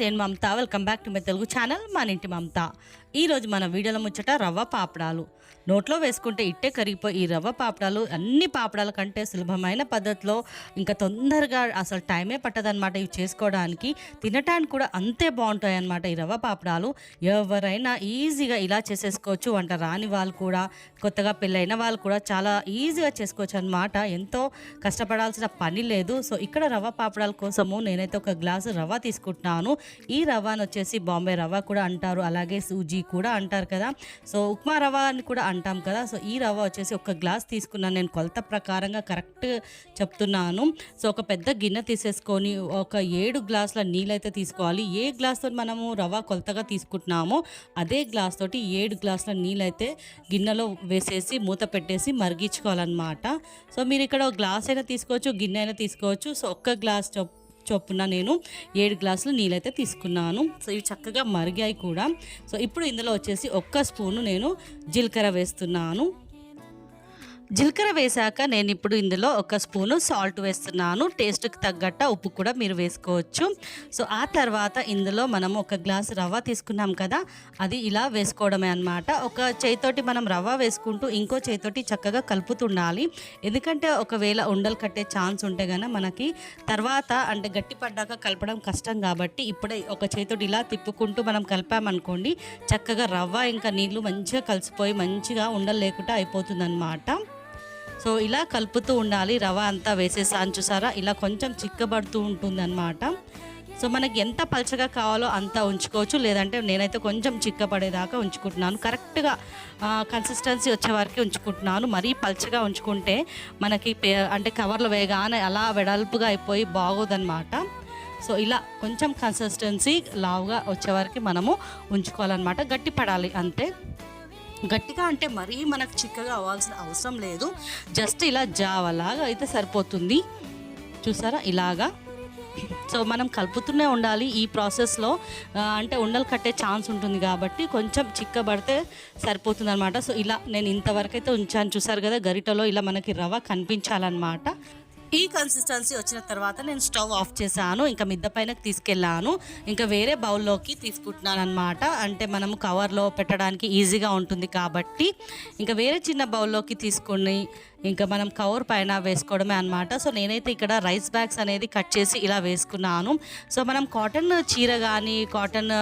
నేను Mamatha. Welcome back to my Telugu channel మన ఇంటి మమత. ఈరోజు మన వీడియోల ముచ్చట రవ్వ పాపడాలు. నోట్లో వేసుకుంటే ఇట్టే కరిగిపోయి ఈ రవ్వ పాపడాలు అన్ని పాపడాల కంటే సులభమైన పద్ధతిలో ఇంకా తొందరగా అసలు టైమే పట్టదనమాట ఇవి చేసుకోవడానికి. తినటానికి కూడా అంతే బాగుంటాయి అనమాట ఈ రవ్వ పాపడాలు. ఎవరైనా ఈజీగా ఇలా చేసేసుకోవచ్చు. వంట రాని వాళ్ళు కూడా కొత్తగా పెళ్ళైన వాళ్ళు కూడా చాలా ఈజీగా చేసుకోవచ్చు అనమాట ఎంతో కష్టపడాల్సిన పని లేదు. సో ఇక్కడ రవ్వ పాపడాల కోసము నేనైతే ఒక గ్లాసు రవ్వ తీసుకుంటున్నాను. ఈ రవ్వను వచ్చేసి బాంబే రవ్వ కూడా అంటారు. అలాగే సూజీ కూడా అంటారు కదా. సో ఉప్మా రవ్వ అని కూడా అంటాం కదా. సో ఈ రవ్వ వచ్చేసి ఒక గ్లాస్ తీసుకున్నాను. నేను కొలత ప్రకారంగా కరెక్ట్ చెప్తున్నాను. సో ఒక పెద్ద గిన్నె తీసేసుకొని ఒక ఏడు గ్లాసుల నీళ్ళైతే తీసుకోవాలి. ఏ గ్లాస్తో మనము రవ్వ కొలతగా తీసుకుంటున్నామో అదే గ్లాస్ తోటి ఏడు గ్లాసుల నీళ్ళైతే గిన్నెలో వేసేసి మూత పెట్టేసి మరిగించుకోవాలన్నమాట. సో మీరు ఇక్కడ ఒక గ్లాస్ అయినా తీసుకోవచ్చు గిన్నె అయినా తీసుకోవచ్చు. సో ఒక్క గ్లాస్ చొప్పు చొప్పున నేను ఏడు గ్లాసులు నీళ్ళైతే తీసుకున్నాను. సో ఇవి చక్కగా మరిగాయి కూడా. సో ఇప్పుడు ఇందులో వచ్చేసి ఒక్క స్పూను నేను జీలకర్ర వేస్తున్నాను. జీలకర్ర వేశాక నేను ఇప్పుడు ఇందులో ఒక స్పూను సాల్ట్ వేస్తున్నాను. టేస్ట్కి తగ్గట్ట ఉప్పు కూడా మీరు వేసుకోవచ్చు. సో ఆ తర్వాత ఇందులో మనం ఒక గ్లాస్ రవ్వ తీసుకున్నాం కదా అది ఇలా వేసుకోవడమే అనమాట ఒక చేతితోటి మనం రవ్వ వేసుకుంటూ ఇంకో చేతితోటి చక్కగా కలుపుతుండాలి ఎందుకంటే ఒకవేళ ఉండలు కట్టే ఛాన్స్ ఉంటే కనుక మనకి తర్వాత అంటే గట్టి పడ్డాక కలపడం కష్టం కాబట్టి ఇప్పుడే ఒక చేతితోటి ఇలా తిప్పుకుంటూ మనం కలిపామనుకోండి చక్కగా రవ్వ ఇంకా నీళ్ళు మంచిగా కలిసిపోయి మంచిగా ఉండలు లేకుండా అయిపోతుంది సో ఇలా కలుపుతూ ఉండాలి. రవ అంతా వేసేసాను చూసారా? ఇలా కొంచెం చిక్కబడుతూ ఉంటుంది అనమాట సో మనకి ఎంత పలచగా కావాలో అంత ఉంచుకోవచ్చు. లేదంటే నేనైతే కొంచెం చిక్కపడేదాకా ఉంచుకుంటున్నాను. కరెక్ట్గా కన్సిస్టెన్సీ వచ్చే వరకు ఉంచుకుంటున్నాను. మరీ పలచగా ఉంచుకుంటే మనకి పే- అంటే కవర్లు వేయగానే అలా వెడల్పుగా అయిపోయి బాగోదన్నమాట. సో ఇలా కొంచెం కన్సిస్టెన్సీ లావుగా వచ్చే వరకు మనము ఉంచుకోవాలన్నమాట. గట్టి పడాలి అంతే. గట్టిగా అంటే మరీ మనకు చిక్కగా అవ్వాల్సిన అవసరం లేదు. జస్ట్ ఇలా జావలాగా అయితే సరిపోతుంది. చూసారా? ఇలాగా. సో మనం కలుపుతూనే ఉండాలి ఈ ప్రాసెస్లో. అంటే ఉండలు కట్టే ఛాన్స్ ఉంటుంది కాబట్టి కొంచెం చిక్కబడితే సరిపోతుంది అనమాట సో ఇలా నేను ఇంతవరకు అయితే ఉంచాను. చూసారు కదా? గరిటలో ఇలా మనకి రవ్వ కనిపించాలన్నమాట. ఈ కన్సిస్టెన్సీ వచ్చిన తర్వాత నేను స్టవ్ ఆఫ్ చేశాను. ఇంకా మిద్ద పైనకి తీసుకెళ్ళాను. ఇంకా వేరే బౌల్లోకి తీసుకుంటున్నాను అనమాట అంటే మనము కవర్లో పెట్టడానికి ఈజీగా ఉంటుంది కాబట్టి. ఇంకా వేరే చిన్న బౌల్లోకి తీసుకొని ఇంకా మనం కవర్ పైన వేసుకోవడమే అనమాట సో నేనైతే ఇక్కడ రైస్ బ్యాగ్స్ అనేది కట్ చేసి ఇలా వేసుకున్నాను. సో మనం కాటన్ చీర కానీ కాటన్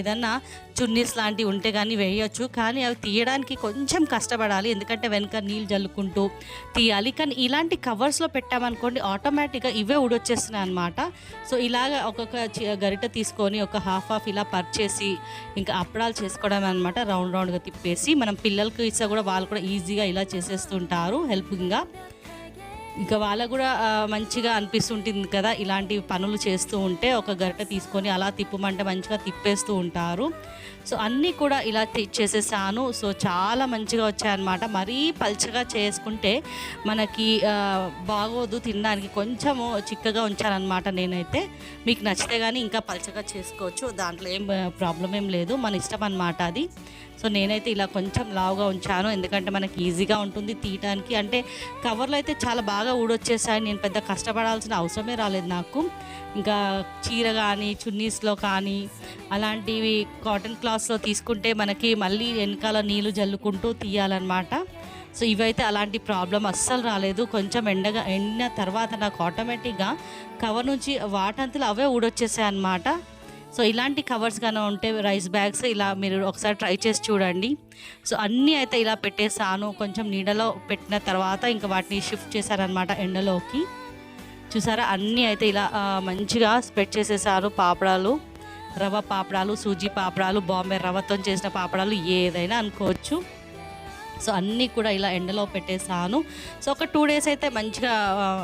ఏదన్నా చున్నీస్ లాంటివి ఉంటే కానీ వేయొచ్చు. కానీ అవి తీయడానికి కొంచెం కష్టపడాలి. ఎందుకంటే వెనక నీళ్ళు జల్లుకుంటూ తీయాలి. కానీ ఇలాంటి కవర్స్లో పెట్టామనుకోండి ఆటోమేటిక్గా ఇవే ఊడొచ్చేస్తున్నాయి అనమాట సో ఇలాగ ఒక్కొక్క గరిట తీసుకొని ఒక హాఫ్ హాఫ్ ఇలా పర్చేసి ఇంకా అప్పడాలు చేసుకోవడం అనమాట రౌండ్ రౌండ్గా తిప్పేసి మనం పిల్లలకి ఇస్తే కూడా వాళ్ళు కూడా ఈజీగా ఇలా చేసేస్తుంటారు. హెల్పింగ్గా ఇంకా వాళ్ళకు కూడా మంచిగా అనిపిస్తుంటుంది కదా ఇలాంటి పనులు చేస్తూ ఉంటే ఒక గరిట తీసుకొని అలా తిప్పమంటే మంచిగా తిప్పేస్తూ ఉంటారు. సో అన్నీ కూడా ఇలా చేసేసాను. సో చాలా మంచిగా వచ్చాయన్నమాట. మరీ పల్చగా చేసుకుంటే మనకి బాగోదు తినడానికి. కొంచెము చిక్కగా ఉంచానన్నమాట నేనైతే. మీకు నచ్చితే కానీ ఇంకా పల్చగా చేసుకోవచ్చు. దాంట్లో ఏం ప్రాబ్లం ఏం లేదు. మన ఇష్టం అనమాట అది. సో నేనైతే ఇలా కొంచెం లావుగా ఉంచాను. ఎందుకంటే మనకి ఈజీగా ఉంటుంది తీయటానికి. అంటే కవర్లో అయితే చాలా బాగా ఊడొచ్చేసాయి. నేను పెద్ద కష్టపడాల్సిన అవసరమే రాలేదు నాకు. ఇంకా చీర కానీ చున్నీస్లో కానీ అలాంటివి కాటన్ క్లాత్స్లో తీసుకుంటే మనకి మళ్ళీ వెనకాల నీళ్ళు జల్లుకుంటూ తీయాలన్నమాట. సో ఇవైతే అలాంటి ప్రాబ్లం అస్సలు రాలేదు. కొంచెం ఎండగా ఎండిన తర్వాత నాకు ఆటోమేటిక్గా కవర్ నుంచి వాటంతలో అవే ఊడొచ్చేసాయి అన్నమాట సో ఇలాంటి కవర్స్ కానీ ఉంటే రైస్ బ్యాగ్స్ ఇలా మీరు ఒకసారి ట్రై చేసి చూడండి. సో అన్నీ అయితే ఇలా పెట్టేసాను కొంచెం నీడలో పెట్టిన తర్వాత ఇంకా వాటిని షిఫ్ట్ చేశారనమాట ఎండలోకి. చూసారా? అన్నీ అయితే ఇలా మంచిగా స్ప్రెడ్ చేసేసారు పాపడాలు. రవ్వ పాపడాలు సూజీ పాపడాలు బాంబే రవ్వతో చేసిన పాపడాలు ఏదైనా అనుకోవచ్చు. సో అన్నీ కూడా ఇలా ఎండలో పెట్టేసాను సో ఒక టూ డేస్ అయితే మంచిగా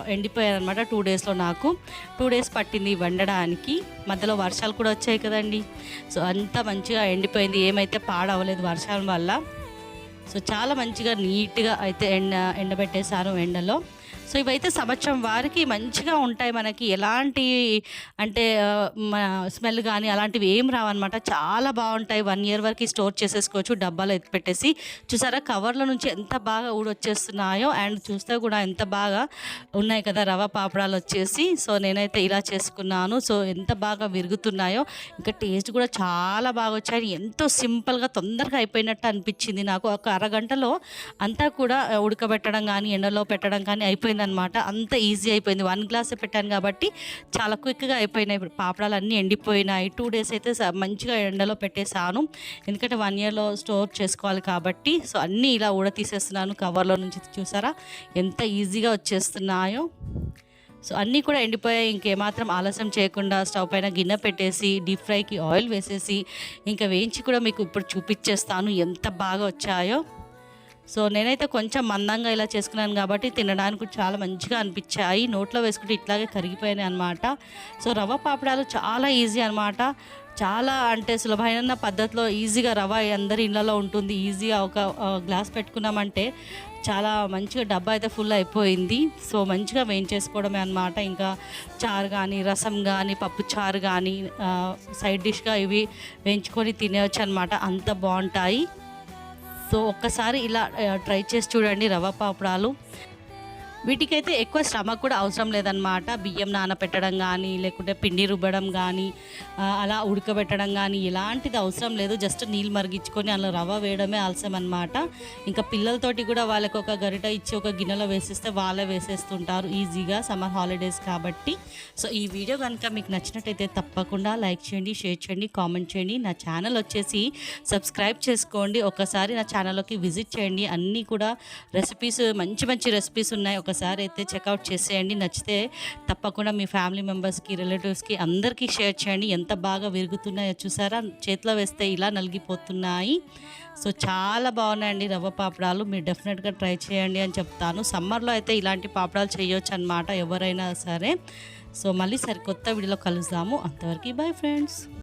ఎండిపోయారనమాట టూ డేస్లో నాకు. టూ డేస్ పట్టింది వండడానికి. మధ్యలో వర్షాలు కూడా వచ్చాయి కదండి. సో అంతా మంచిగా ఎండిపోయింది. ఏమైతే పాడవలేదు వర్షాల వల్ల. సో చాలా మంచిగా నీట్గా అయితే ఎండ ఎండబెట్టేశాను ఎండలో. సో ఇవైతే సంవత్సరం వారికి మంచిగా ఉంటాయి మనకి. ఎలాంటి అంటే మన స్మెల్ కానీ అలాంటివి ఏం రావన్నమాట. చాలా బాగుంటాయి. వన్ ఇయర్ వరకు స్టోర్ చేసేసుకోవచ్చు. డబ్బాలో ఎత్తి పెట్టేసి. చూసారా? కవర్ల నుంచి ఎంత బాగా ఊడొచ్చేస్తున్నాయో అండ్ చూస్తే కూడా ఎంత బాగా ఉన్నాయి కదా రవ పాపడాలు వచ్చేసి. సో నేనైతే ఇలా చేసుకున్నాను. సో ఎంత బాగా విరుగుతున్నాయో. ఇంకా టేస్ట్ కూడా చాలా బాగా వచ్చాయి. ఎంతో సింపుల్గా తొందరగా అయిపోయినట్టు అనిపించింది నాకు. ఒక అరగంటలో అంతా కూడా ఉడకబెట్టడం కానీ ఎండలో పెట్టడం కానీ అయిపోయిందనమాట. అంత ఈజీ అయిపోయింది. వన్ గ్లాస్ పెట్టాను కాబట్టి చాలా క్విక్గా అయిపోయినాయి. ఇప్పుడు పాపడాలు అన్నీ ఎండిపోయినాయి. టూ డేస్ అయితే స- మంచిగా ఎండలో పెట్టేశాను. ఎందుకంటే వన్ ఇయర్లో స్టోర్ చేసుకోవాలి కాబట్టి సో అన్నీ ఇలా ఊడ తీసేస్తున్నాను. కవర్లో నుంచి చూసారా? ఎంత ఈజీగా వచ్చేస్తున్నాయో. సో అన్నీ కూడా ఎండిపోయాయి. ఇంకేమాత్రం ఆలస్యం చేయకుండా స్టవ్ పైన గిన్నె పెట్టేసి డీప్ ఫ్రైకి ఆయిల్ వేసేసి ఇంకా వేయించి కూడా మీకు ఇప్పుడు చూపించేస్తాను ఎంత బాగా వచ్చాయో. సో నేనైతే కొంచెం మందంగా ఇలా చేసుకున్నాను కాబట్టి తినడానికి చాలా మంచిగా అనిపించాయి. నోట్లో వేసుకుంటే ఇట్లాగే కరిగిపోయినాయి అనమాట సో రవ్వ పాపడాలు చాలా ఈజీ అనమాట చాలా అంటే సులభమైన పద్ధతిలో ఈజీగా రవ్వ అందరి ఇళ్ళలో ఉంటుంది. ఈజీగా ఒక గ్లాస్ పెట్టుకున్నామంటే చాలా మంచిగా డబ్బా అయితే ఫుల్ అయిపోయింది. సో మంచిగా వేయించేసుకోవడమే అనమాట ఇంకా చారు కానీ రసం కానీ పప్పు చారు కానీ సైడ్ డిష్గా ఇవి వేయించుకొని తినేయచ్చు అనమాట అంత బాగుంటాయి. సో ఒక్కసారి ఇలా ట్రై చేసి చూడండి రవ్వ పాపడాలు. వీటికైతే ఎక్కువ శ్రమ కూడా అవసరం లేదనమాట బియ్యం నానబెట్టడం కానీ లేకుంటే పిండి రుబ్బడం కానీ అలా ఉడకబెట్టడం కానీ ఎలాంటిది అవసరం లేదు. జస్ట్ నీళ్ళు మరిగించుకొని అలా రవ్వ వేయడమే ఆలస్యం అనమాట ఇంకా పిల్లలతోటి కూడా వాళ్ళకి ఒక గరిట ఇచ్చి ఒక గిన్నెలో వేసేస్తే వాళ్ళే వేసేస్తుంటారు ఈజీగా సమ్మర్ హాలిడేస్ కాబట్టి. సో ఈ వీడియో కనుక మీకు నచ్చినట్టయితే తప్పకుండా లైక్ చేయండి షేర్ చేయండి కామెంట్ చేయండి. నా ఛానల్ వచ్చేసి సబ్స్క్రైబ్ చేసుకోండి. ఒకసారి నా ఛానల్లోకి విజిట్ చేయండి. అన్నీ కూడా రెసిపీస్ మంచి మంచి రెసిపీస్ ఉన్నాయి. ఒకసారి అయితే చెక్అవుట్ చేసేయండి. నచ్చితే తప్పకుండా మీ ఫ్యామిలీ మెంబర్స్కి రిలేటివ్స్కి అందరికీ షేర్ చేయండి. ఎంత బాగా విరుగుతున్నాయో చూసారా? చేతిలో వేస్తే ఇలా నలిగిపోతున్నాయి. సో చాలా బాగున్నాయండి రవ్వ పాపడాలు. మీరు డెఫినెట్గా ట్రై చేయండి అని చెప్తాను. సమ్మర్లో అయితే ఇలాంటి పాపడాలు చేయొచ్చు అనమాట ఎవరైనా సరే. సో మళ్ళీ సరికొత్త వీడియోలో కలుద్దాము. అంతవరకు బాయ్ ఫ్రెండ్స్.